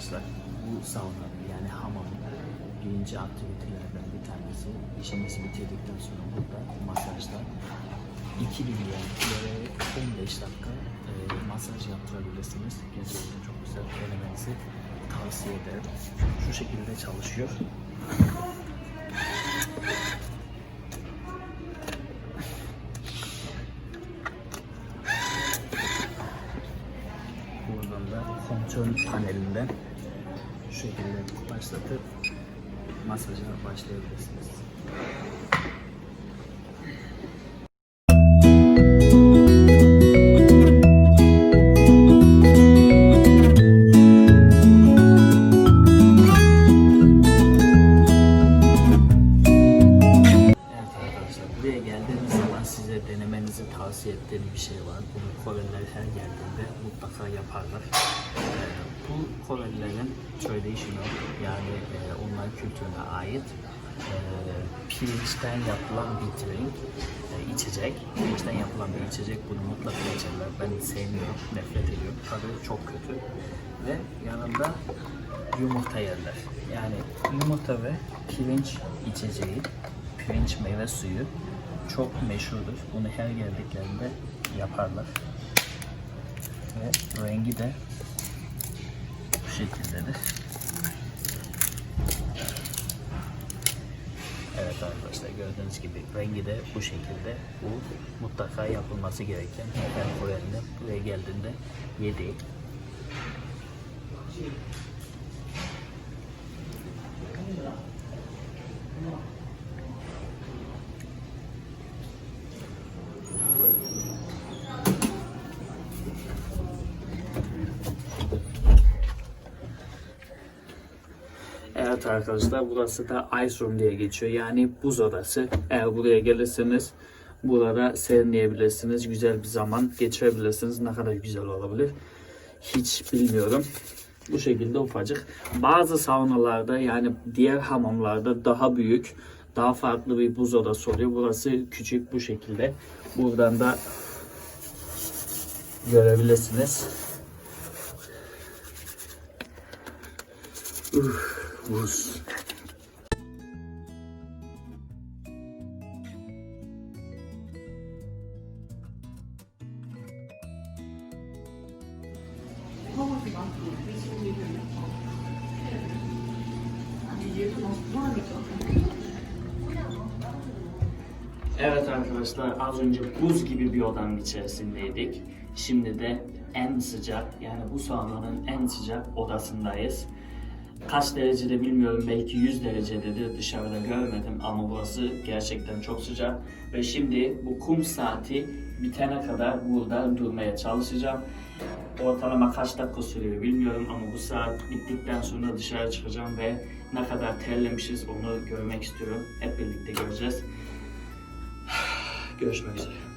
arkadaşlar bu sauna yani hamam birinci aktivitelerden bir tanesi. İşimizi bitirdikten sonra burada masajlar 2000 yen ve 15 dakika e, masaj yaptırabilirsiniz. Gerçekten çok güzel denemenizi tavsiye ederim. Şu şekilde çalışıyor. Buradan da kontrol panelinden başlatıp masaja başlayabilirsiniz. Bu Korelilerin traditional yani e, onların kültürüne ait e, pirinçten yapılan bir drink, e, içecek. Pirinçten yapılan bir içecek bunu mutlaka içerler. Ben sevmiyorum, nefret ediyorum. Tadı çok kötü. Ve yanında yumurta yerler. Yani yumurta ve pirinç içeceği pirinç meyve suyu çok meşhurdur. Bunu her geldiklerinde yaparlar. Ve rengi de şekildedir. Evet arkadaşlar gördüğünüz gibi rengi de bu şekilde. Bu mutlaka yapılması gereken her Koreli'nin buraya geldiğinde yediği. Evet arkadaşlar burası da Ice Room diye geçiyor. Yani buz odası. Eğer buraya gelirseniz burada serinleyebilirsiniz. Güzel bir zaman geçirebilirsiniz. Ne kadar güzel olabilir hiç bilmiyorum. Bu şekilde ufacık. Bazı saunalarda yani diğer hamamlarda daha büyük, daha farklı bir buz odası oluyor. Burası küçük bu şekilde. Buradan da görebilirsiniz. Uf, buz. Evet arkadaşlar az önce buz gibi bir odanın içerisindeydik. Şimdi de en sıcak yani bu saunanın en sıcak odasındayız. Kaç derecede bilmiyorum belki 100 derecededir dışarıda görmedim ama burası gerçekten çok sıcak. Ve şimdi bu kum saati bitene kadar burada durmaya çalışacağım. Ortalama kaç dakika sürüyor bilmiyorum ama bu saat bittikten sonra dışarı çıkacağım ve ne kadar terlemişiz onu görmek istiyorum. Hep birlikte göreceğiz. Görüşmek üzere.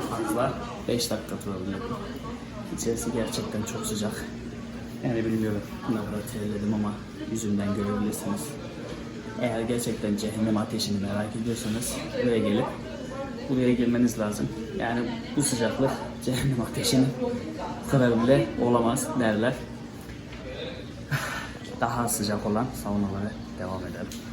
En fazla 5 dakika durabiliyorum. İçerisi gerçekten çok sıcak. Yani bilmiyorum ne kadar terledim ama yüzümden görebilirsiniz. Eğer gerçekten cehennem ateşini merak ediyorsanız buraya gelip buraya girmeniz lazım. Yani bu sıcaklık cehennem ateşinin kadar bile olamaz derler. Daha sıcak olan saunalara devam edelim.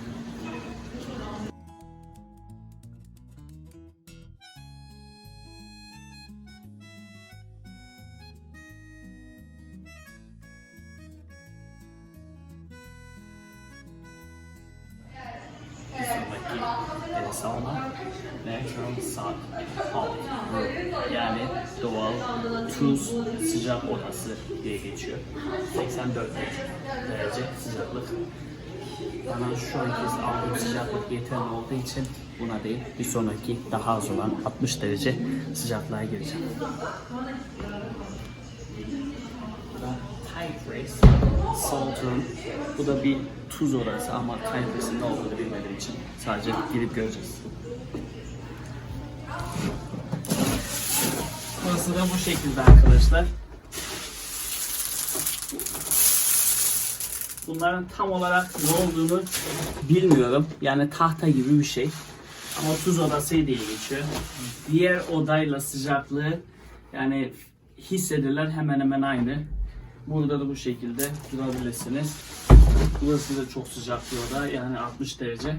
E, sauna Natural Sun Room. Yani doğal tuz sıcak odası diye geçiyor. 84 derece sıcaklık. Bana şu anki aldığım sıcaklık yeterli olduğu için buna değil bir sonraki daha az olan 60 derece sıcaklığa gireceğim. Salt room. Bu da bir tuz odası ama kalitesi ne olduğunu bilmediğim için sadece gidip göreceğiz. Burası da bu şekilde arkadaşlar. Bunların tam olarak ne olduğunu bilmiyorum. Yani tahta gibi bir şey. Ama tuz odası diye geçiyor. Diğer odayla sıcaklığı yani hissedilen hemen hemen aynı. Burada da bu şekilde durabilirsiniz. Burası da çok sıcak bir oda. Yani 60 derece.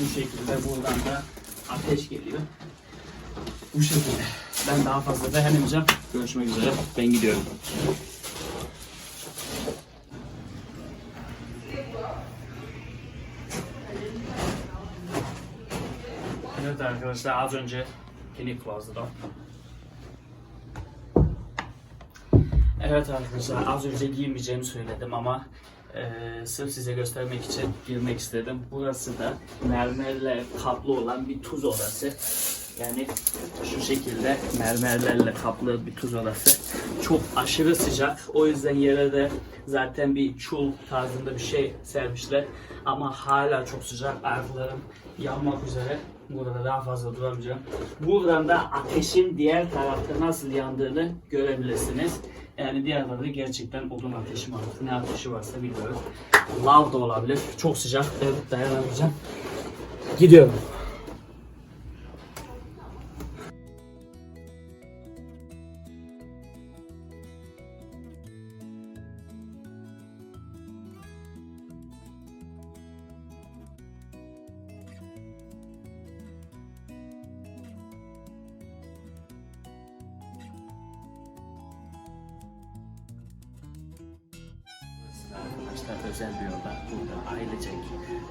Bu şekilde buradan da ateş geliyor. Bu şekilde. Ben daha fazla dayanmayacağım. Görüşmek üzere. Ben gidiyorum. Evet arkadaşlar az önce Penny closed Evet arkadaşlar az önce giymeyeceğimi söyledim ama eee sırf size göstermek için girmek istedim. Burası da mermerle kaplı olan bir tuz odası. Yani şu şekilde mermerlerle kaplı bir tuz odası. Çok aşırı sıcak. O yüzden yere de zaten bir çul tarzında bir şey sermişler. Ama hala çok sıcak. Ayaklarım yanmak üzere. Burada daha fazla duramayacağım. Buradan da ateşin diğer tarafta nasıl yandığını görebilirsiniz. Yani diğer tarafta gerçekten odun ateşi var. Ne ateşi varsa bilmiyorum. Lav da olabilir. Çok sıcak. Evet dayanamayacağım. Gidiyorum. Arkadaşlar özel bir oda. Burada ailecek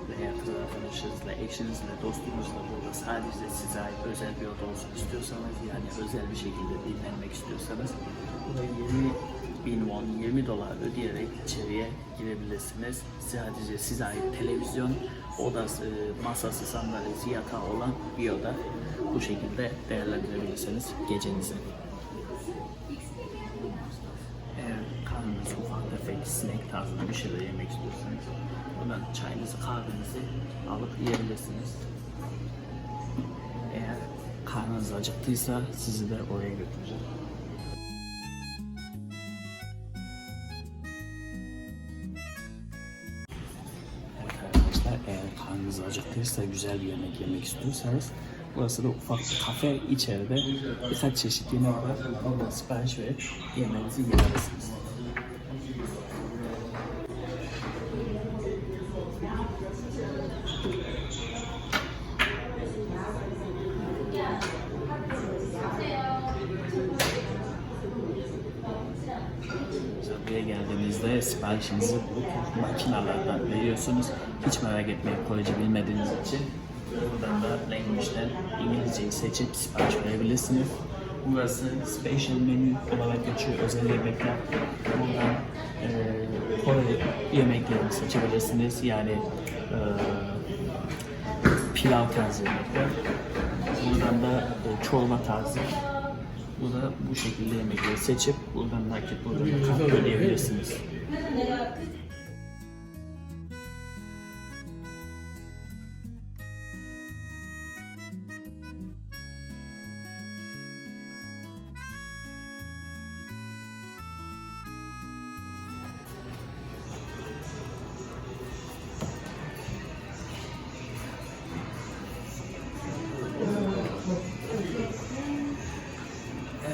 veya kız arkadaşınızla, eşinizle, dostunuzla burada sadece size ait özel bir oda olsun istiyorsanız yani özel bir şekilde dinlenmek istiyorsanız buraya 20 bin won, 20 dolar ödeyerek içeriye girebilirsiniz. Sadece size ait televizyon, odası, masası, sandalyesi, yatağı olan bir oda. Bu şekilde değerlendirebilirsiniz gecenizi. Şeyler yemek istiyorsanız buradan çayınızı kahvenizi alıp yiyebilirsiniz. Eğer karnınız acıktıysa sizi de oraya götüreceğim. Arkadaşlar eğer karnınız acıktıysa güzel bir yemek yemek istiyorsanız burası da ufak bir kafe içeride birkaç çeşit yemek var. Oradan sipariş verip yemeğinizi yiyebilirsiniz. Geldiğinizde siparişinizi bu makinalardan veriyorsunuz. Hiç merak etmeyin Korece bilmediğiniz için. Buradan da language'den İngilizceyi seçip sipariş verebilirsiniz. Burası special menü olarak geçiyor özel yemekler. Buradan e, Kore yemeklerini seçebilirsiniz. Yani e, pilav tarzı yemekler. Buradan da e, çorba tarzı. Bu da bu şekilde yemekleri seçip buradan nakit buradan da kart ödeyebilirsiniz.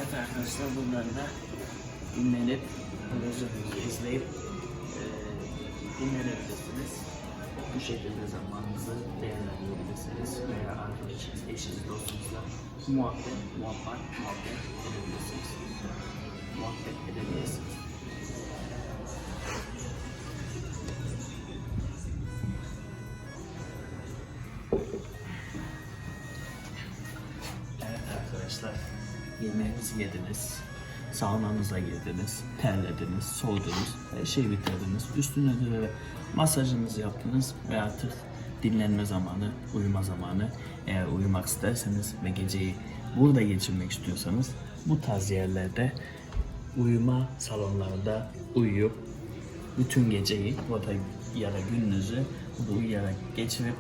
Evet arkadaşlar bunları da dinlenip televizyonu izleyip e, dinlenebilirsiniz. Bu şekilde zamanınızı değerlendirebilirsiniz veya arkadaşınız, eşiniz, dostunuzla muhabbet, muhabbet, muhabbet edebilirsiniz. Muhabbet edebilirsiniz. Yemeğinizi yediniz, saunanıza girdiniz, terlediniz, soğudunuz, her şeyi bitirdiniz. Üstüne de masajınızı yaptınız ve artık dinlenme zamanı, uyuma zamanı. Eğer uyumak isterseniz ve geceyi burada geçirmek istiyorsanız bu tarz yerlerde uyuma salonlarında uyuyup bütün geceyi burada ya da gününüzü burada uyuyarak geçirip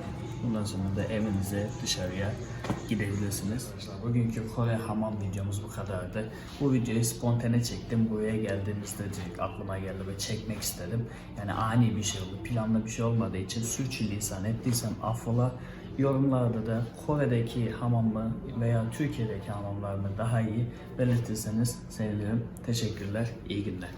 bundan sonra da evinize dışarıya gidebilirsiniz. Bugünkü Kore hamam videomuz bu kadardı. Bu videoyu spontane çektim. Buraya geldiğimizde direkt aklıma geldi ve çekmek istedim. Yani ani bir şey oldu. Planlı bir şey olmadığı için sürçülisan ettiysem affola. Yorumlarda da Kore'deki hamam mı veya Türkiye'deki hamamlar mı daha iyi belirtirseniz sevinirim. Teşekkürler. İyi günler.